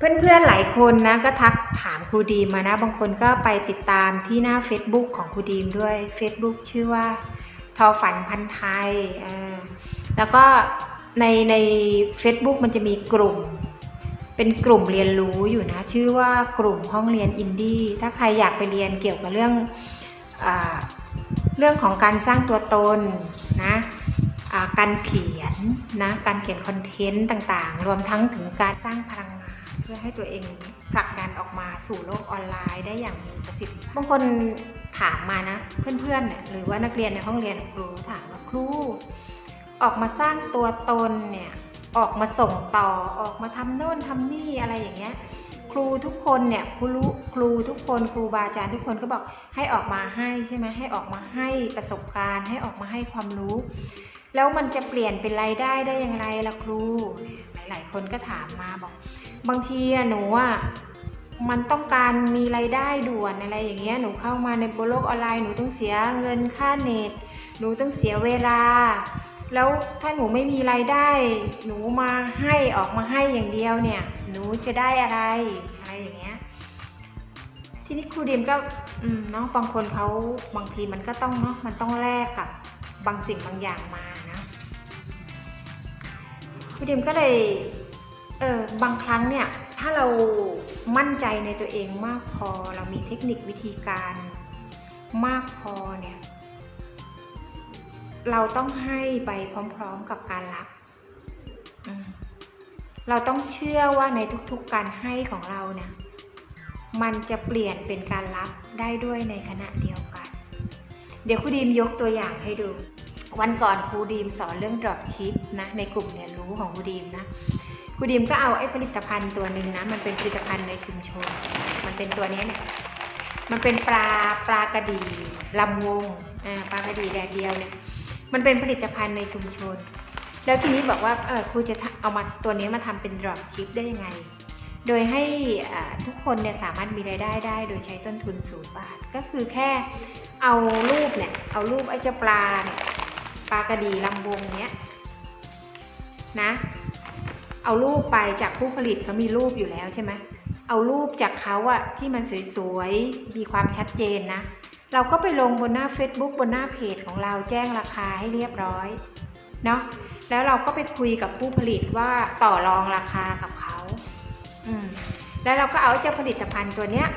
เพื่อนๆหลายคนนะก็ทักถามครูดีมมานะ บางคนก็ไปติดตามที่หน้า Facebook ของครูดีมด้วย Facebook ชื่อว่า ทอฝันพันไทย แล้วก็ในใน Facebook มันจะมีกลุ่ม เป็นกลุ่มเรียนรู้อยู่นะ ชื่อว่ากลุ่มห้องเรียนอินดี้ ถ้าใครอยากไปเรียนเกี่ยวกับเรื่องอเรื่องของการสร้างตัวตนนะการเขียนนะ การเขียนคอนเทนต์ต่างๆ รวมทั้งถึงการสร้างพลัง พื่อให้ตัวเองผลักดันออกมาสู่โลกออนไลน์ได้อย่างมีประสิทธิภาพบางคนถามมานะ เพื่อนๆเนี่ยหรือว่านักเรียนในห้องเรียนครูถามว่าครู ออกมาสร้างตัวตนเนี่ยออกมาส่งต่อออกมาทำโน่นทำนี่อะไรอย่างเงี้ยครูทุกคนเนี่ยครูครูทุกคนครูบาอาจารย์ทุกคนก็บอกให้ออกมาให้ใช่ไหมให้ออกมาให้ประสบการณ์ ให้ออกมาให้ความรู้ แล้วมันจะเปลี่ยนเป็นรายได้ได้อย่างไรล่ะครู หลาย ๆ คนก็ถามมาบอก บางทีอะหนูอะมันต้องการมีรายได้ด่วนอะไรอย่างเงี้ยหนูเข้ามาในบโลกออนไลน์หนูต้องเสียเงินค่าเน็ตหนูต้องเสียเวลา แล้วถ้าหนูไม่มีรายได้ หนูมาให้ออกมาให้อย่างเดียวเนี่ยหนูจะได้อะไรอะไรอย่างเงี้ยทีนี้ครูเดิมก็เนาะบางคนเขาบางทีมันก็ต้องเนาะมันต้องแลกกับบางสิ่งบางอย่างมานะครูเดิมก็เลย เออบางครั้งเนี่ยถ้าเรามั่นใจในตัวเองมากพอเรามีเทคนิควิธีการมากพอเนี่ยเราต้องให้ไปพร้อมๆกับการรับ เราต้องเชื่อว่าในทุกๆการให้ของเราเนี่ยมันจะเปลี่ยนเป็นการรับได้ด้วยในขณะเดียวกัน เดี๋ยวครูดีมยกตัวอย่างให้ดู วันก่อนครูดีมสอนเรื่อง drop ship นะในกลุ่มเรียนรู้ของครูดีมนะ ครูดีมก็เอาไอ้ผลิตภัณฑ์ตัวหนึ่งนะ มันเป็นผลิตภัณฑ์ในชุมชน มันเป็นตัวนี้เนี่ย มันเป็นปลาปลากระดีลำวงอ่าปลากระดีแดดเดียวเนี่ย มันเป็นผลิตภัณฑ์ในชุมชน แล้วทีนี้บอกว่าเออครูจะเอามาตัวนี้มาทำเป็น drop ship ได้ยังไง โดยให้ทุกคนเนี่ยสามารถมีรายได้ได้ โดยใช้ต้นทุนศูนย์บาท ก็คือแค่เอารูปเนี่ย เอารูปไอ้เจ้าปลาเนี่ย ปลากระดีลำวงเนี้ยนะ เอารูปไปจากผู้ผลิตเขามีรูปอยู่แล้วใช่ไหมเอารูปจากเขาอะที่มันสวยๆ มีความชัดเจนนะ เราก็ไปลงบนหน้า Facebook บนหน้าเพจของเราแจ้งราคาให้เรียบร้อยเนาะแล้วเราก็ไปคุยกับผู้ผลิตว่าต่อรองราคากับเขาอืมแล้วเราก็เอาเจ้าผลิตภัณฑ์ตัวเนี้ย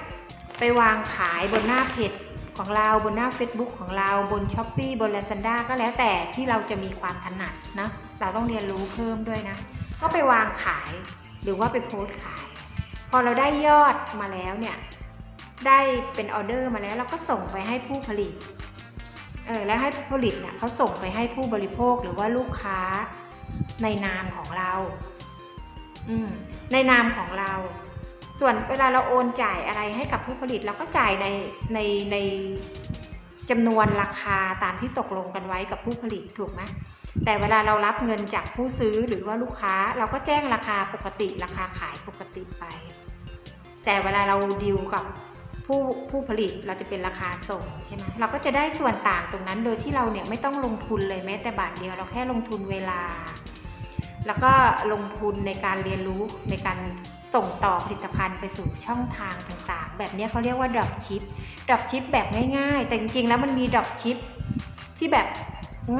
ไปวางขายบนหน้าเพจของเราบนหน้า Facebook ของเราบน s h อ p e e บน Lazada ก็แล้วแต่ที่เราจะมีความถนัดนะเราต้องเรียนรู้เพิ่มด้วยนะ ก็ไปวางขายหรือว่าไปโพสขาย พอเราได้ยอดมาแล้วเนี่ยได้เป็นออเดอร์มาแล้วเราก็ส่งไปให้ผู้ผลิตเออแล้วให้ผู้ผลิตเนี่ยเขาส่งไปให้ผู้บริโภคหรือว่าลูกค้าในนามของเราอืมในนามของเรา ส่วนเวลาเราโอนจ่ายอะไรให้กับผู้ผลิตเราก็จ่ายในในในจำนวนราคาตามที่ตกลงกันไว้กับผู้ผลิตถูกไหม แต่เวลาเรารับเงินจากผู้ซื้อหรือว่าลูกค้าเราก็แจ้งราคาปกติราคาขายปกติไป แต่เวลาเราดีลกับผู้ผู้ผลิตเราจะเป็นราคาส่งใช่ไหมเราก็จะได้ส่วนต่างตรงนั้นโดยที่เราเนี่ยไม่ต้องลงทุนเลยแม้แต่บาทเดียวเราแค่ลงทุนเวลา แล้วก็ลงทุนในการเรียนรู้ในการส่งต่อผลิตภัณฑ์ไปสู่ช่องทางต่างๆ แบบนี้เขาเรียกว่า drop ship drop ship แบบง่ายๆ แต่จริงๆแล้วมันมี drop ship ที่แบบ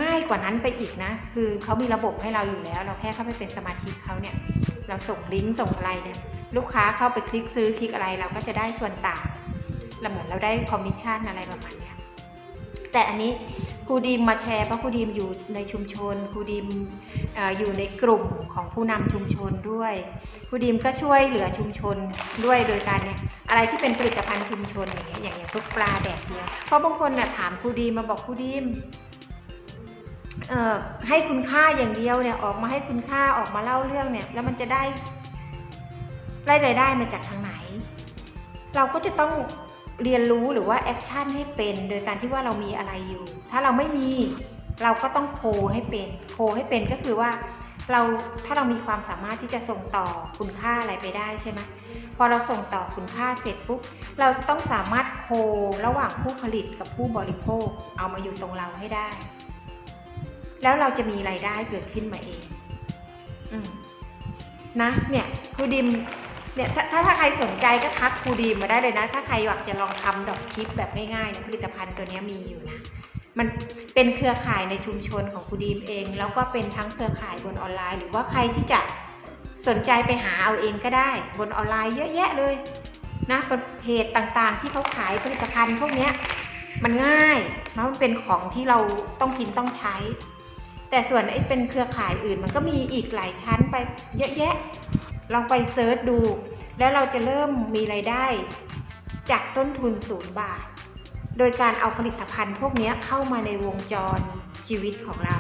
ง่ายกว่านั้นไปอีกนะ คือเขามีระบบให้เราอยู่แล้ว เราแค่เข้าไปเป็นสมาชิกเขาเนี่ย เราส่งลิงก์ส่งอะไรเนี่ย ลูกค้าเข้าไปคลิกซื้อคลิกอะไรเราก็จะได้ส่วนต่างเราเหมือนเราได้คอมมิชชั่นอะไรประมาณนี้แต่อันนี้ครูดีมมาแชร์เพราะครูดีมอยู่ในชุมชนครูดีมออยู่ในกลุ่มของผู้นำชุมชนด้วยครูดีมก็ช่วยเหลือชุมชนด้วยโดยการเนี่ยอะไรที่เป็นผลิตภัณฑ์ชุมชนอย่างเงี้ยอย่างอย่างพวกปลาแดดเดียวเพราะบางคนน่ะถามครูดีมมาบอกครูดีม ให้คุณค่าอย่างเดียวเนี่ยออกมาให้คุณค่าออกมาเล่าเรื่องเนี่ยแล้วมันจะได้ได้รายได้มาจากทางไหน เราก็จะต้องเรียนรู้หรือว่าแอคชั่นให้เป็นโดยการที่ว่าเรามีอะไรอยู่ ถ้าเราไม่มีเราก็ต้องโคให้เป็นโคให้เป็นก็คือว่าเราถ้าเรามีความสามารถที่จะส่งต่อคุณค่าอะไรไปได้ใช่ไหมพอเราส่งต่อคุณค่าเสร็จปุ๊บเราต้องสามารถโคระหว่างผู้ผลิตกับผู้บริโภคเอามาอยู่ตรงเราให้ได้ แล้วเราจะมีรายได้เกิดขึ้นมาเองอนะ เนี่ยครูดิม เนี่ยถ้าถ้าถ้าใครสนใจก็ทักครูดีมมาได้เลยนะ ถ้าใครอยากจะลองทำดอกคลิปแบบง่ายๆเนี่ยผลิตภัณฑ์ตัวนี้มีอยู่นะ มันเป็นเครือข่ายในชุมชนของครูดีมเอง แล้วก็เป็นทั้งเครือข่ายบนออนไลน์ หรือว่าใครที่จะสนใจไปหาเอาเองก็ได้ บนออนไลน์เยอะแยะเลยนะเพจต่างๆ ที่เขาขายผลิตภัณฑ์พวกนี้มันง่ายเพราะมันเป็นของที่เราต้องกินต้องใช้ แต่ส่วนไอ้เป็นเครือข่ายอื่นมันก็มีอีกหลายชั้นไปเยอะแยะ ลองไปเซิร์ชดู แล้วเราจะเริ่มมีไรายได้ จากต้นทุนศูนย์บาท โดยการเอาผลิตภัณฑ์พวกนี้เข้ามาในวงจรชีวิตของเรา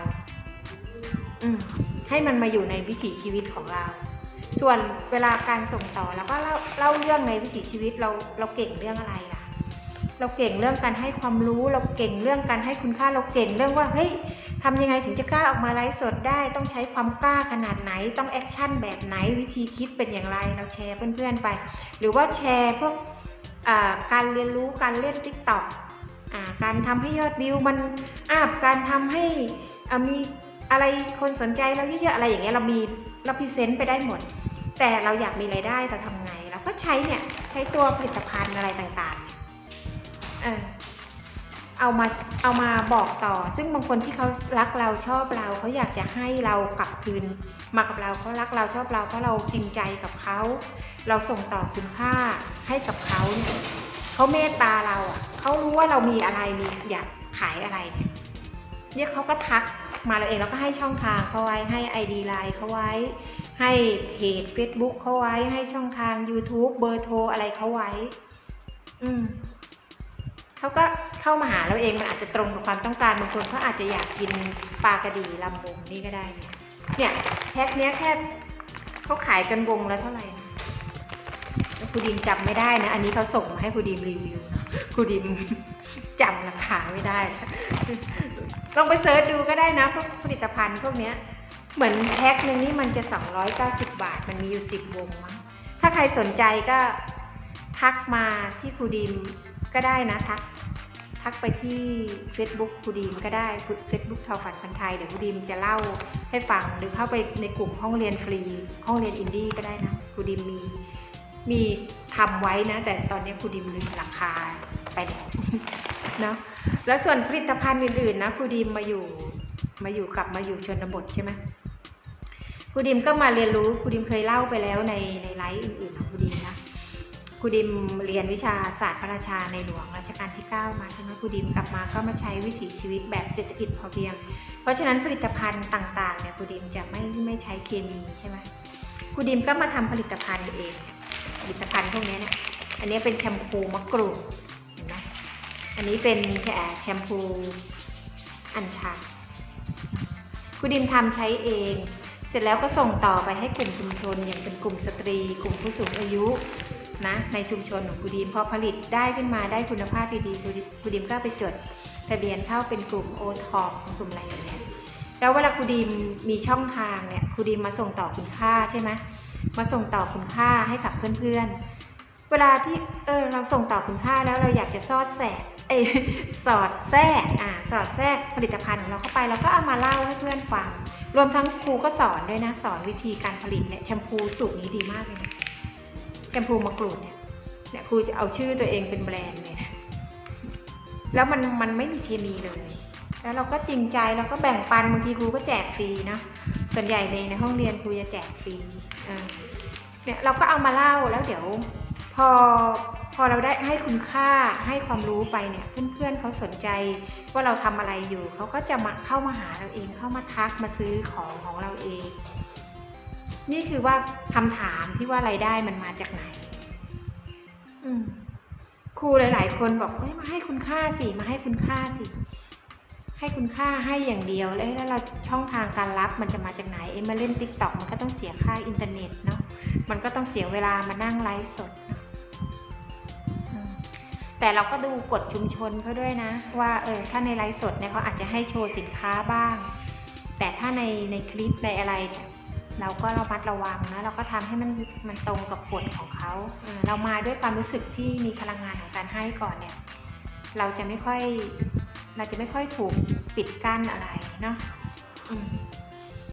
ให้มันมาอยู่ในวิถีชีวิตของเรา ส่วนเวลาการส่งต่อแล้วก็เล่าเล่าเรื่องในวิถีชีวิตเราเราเก่งเรื่องอะไรล่ะ เราเก่งเรื่องการให้ความรู้ เราเก่งเรื่องการให้คุณค่าเราเก่งเรื่องว่าเฮ้ย ทำยังไงถึงจะกล้าออกมาไลฟ์สดได้ ต้องใช้ความกล้าขนาดไหน ต้องแอคชั่นแบบไหน วิธีคิดเป็นอย่างไร เราแชร์เพื่อนๆไป หรือว่าแชร์พวกการเรียนรู้การเล่น t ิ k t o k อ่าการทำให้ยอดวิวมันอัพการทำให้มีอะไรคนสนใจเราเยอะๆอะไรอย่างเงี้ยเรามีเราพรีเซนต์ไปได้หมด แต่เราอยากมีไรายได้เราทำไงเราก็ใช้เนี่ยใช้ตัวผลิตภัณฑ์อะไรต่างๆ เอามาเอามาบอกต่อ ซึ่งบางคนที่เขารักเราชอบเราเขาอยากจะให้เรากลับคืน มากับเราเขารักเราชอบเราเพราะเราจริงใจกับเขาเราส่งต่อคุณค่าให้กับเขาเนี่ยเขาเมตตาเราอะเขารู้ว่าเรามีอะไรมีอยากขายอะไรเนี่ยเนี่ยเขาก็ทักมาเราเองเราก็ให้ช่องทางเขาไว้ให้ ID ไลน์เขาไว้ ให้เพจ Facebook เขาไว้ให้ช่องทาง YouTube เบอร์โทรอะไรเขาไว้ อืม เขาก็เข้ามาหาเราเองมันอาจจะตรงกับความต้องการบางคนเขาอาจจะอยากกินปลากระดีลำบงนี่ก็ได้เนี่ยเนี่ยแพ็คเนี้ยแค่เขาขายกันวงแล้วเท่าไหร่ครูดิมจำไม่ได้นะ อันนี้เขาส่งมาให้ครูดิมรีวิวครูดิมจำราคาไม่ได้ลองไปเซิร์ชดูก็ได้นะพวกผลิตภัณฑ์พวกเนี้ยเหมือนแพ็คหนึ่งนี่มันจะ 290 บาท มันมีอยู่ 10 วงมั้งถ้าใครสนใจก็ทักมาที่ครูดีม ก็ได้นะทักทักไปที่ Facebook ครูดีมก็ได้ Facebook ทอฝันพันไทย เดี๋ยวครูดีมจะเล่าให้ฟัง หรือเข้าไปในกลุ่มห้องเรียนฟรี ห้องเรียนอินดี้ก็ได้นะครูดีมมีมีทำไว้นะ แต่ตอนนี้ครูดีมลืมราคาไปแล้วเนาะแล้วส่วนผลิตภัณฑ์อื่นๆนะครูดีมมาอยู่มาอยู่กลับมาอยู่ชนบทใช่ไหมครูดิมก็มาเรียนรู้ครูดิมเคยเล่าไปแล้วในในไลฟ์อื่นๆของครูดิมนะ ครูดิมเรียนวิชาศาสตร์พระราชาในหลวงรัชกาลที่ 9 มาใช่ไหมครูดิมกลับมาก็มาใช้วิถีชีวิตแบบเศรษฐกิจพอเพียง เพราะฉะนั้นผลิตภัณฑ์ต่างๆเนี่ยครูดิมจะไม่ไม่ใช้เคมีใช่ไหมครูดิมก็มาทำผลิตภัณฑ์เองผลิตภัณฑ์พวกนี้เนี่ยอันนี้เป็นแชมพูมะกรูดเห็นไหมอันนี้เป็นแชมพูอัญชันครูดิมทำใช้เองเสร็จแล้วก็ส่งต่อไปให้กลุ่มชุมชนอย่างเป็นกลุ่มสตรี กลุ่มผู้สูงอายุ นะในชุมชนของครูดิมพอผลิตได้ขึ้นมาได้คุณภาพดีๆครูดิมครูดิมก็ไปจดทะเบียนเข้าเป็นกลุ่มโอท็อปกลุ่มอะไรอย่างเงี้ยแล้วเวลาครูดิมมีช่องทางเนี่ยครูดิมมาส่งต่อคุณค่าใช่ไหมมาส่งต่อคุณค่าให้กับเพื่อนๆ เวลาที่เออเราส่งต่อคุณค่าแล้วเราอยากจะซอดแสกเอสอดแทรกอ่าสอดแทรกผลิตภัณฑ์ของเราเข้าไปเราก็เอามาเล่าให้เพื่อนฟัง รวมทั้งครูก็สอนด้วยนะ สอนวิธีการผลิตเนี่ยแชมพูสูตรนี้ดีมากเลยนะ มพูมะกรูดเนี่ยเนี่ยครูจะเอาชื่อตัวเองเป็นแบรนด์เลยนะแล้วมันมันไม่มีเคมีเลย แล้วเราก็จริงใจเราก็แบ่งปันบางทีครูก็แจกฟรีนะส่วนใหญ่ในในห้องเรียนครูจะแจกฟรีเนี่ยเราก็เอามาเล่าแล้วเดี๋ยวพอพอเราได้ให้คุณค่าให้ความรู้ไปเนี่ยเพื่อนๆเขาสนใจว่าเราทำอะไรอยู่ เขาก็จะมาเข้ามาหาเราเองเข้ามาทักมาซื้อของของเราเอง นี่คือว่าคำถามที่ว่ารายได้มันมาจากไหนครูหลาย ๆ คนบอกเอ้มาให้คุณค่าสิมาให้คุณค่าสิ ให้คุณค่าให้อย่างเดียวแล้วแล้วเราช่องทางการรับมันจะมาจากไหนเอ็มมาเล่นติ๊กต็อกมันก็ต้องเสียค่าอินเทอร์เน็ตเนาะมันก็ต้องเสียเวลามานั่งไลฟ์สดเนาะแต่เราก็ดูกฎชุมชนเขาด้วยนะ ว่าเออถ้าในไลฟ์สดเนี่ยเขาอาจจะให้โชว์สินค้าบ้าง แต่ถ้าในในคลิปในอะไรเนี่ย เราก็ระมัดระวังนะเราก็ทำให้มันมันตรงกับผลของเขาเรามาด้วยความรู้สึกที่มีพลังงานของการให้ก่อนเนี่ยเราจะไม่ค่อย เราจะไม่ค่อยถูกปิดกั้นอะไรเนาะ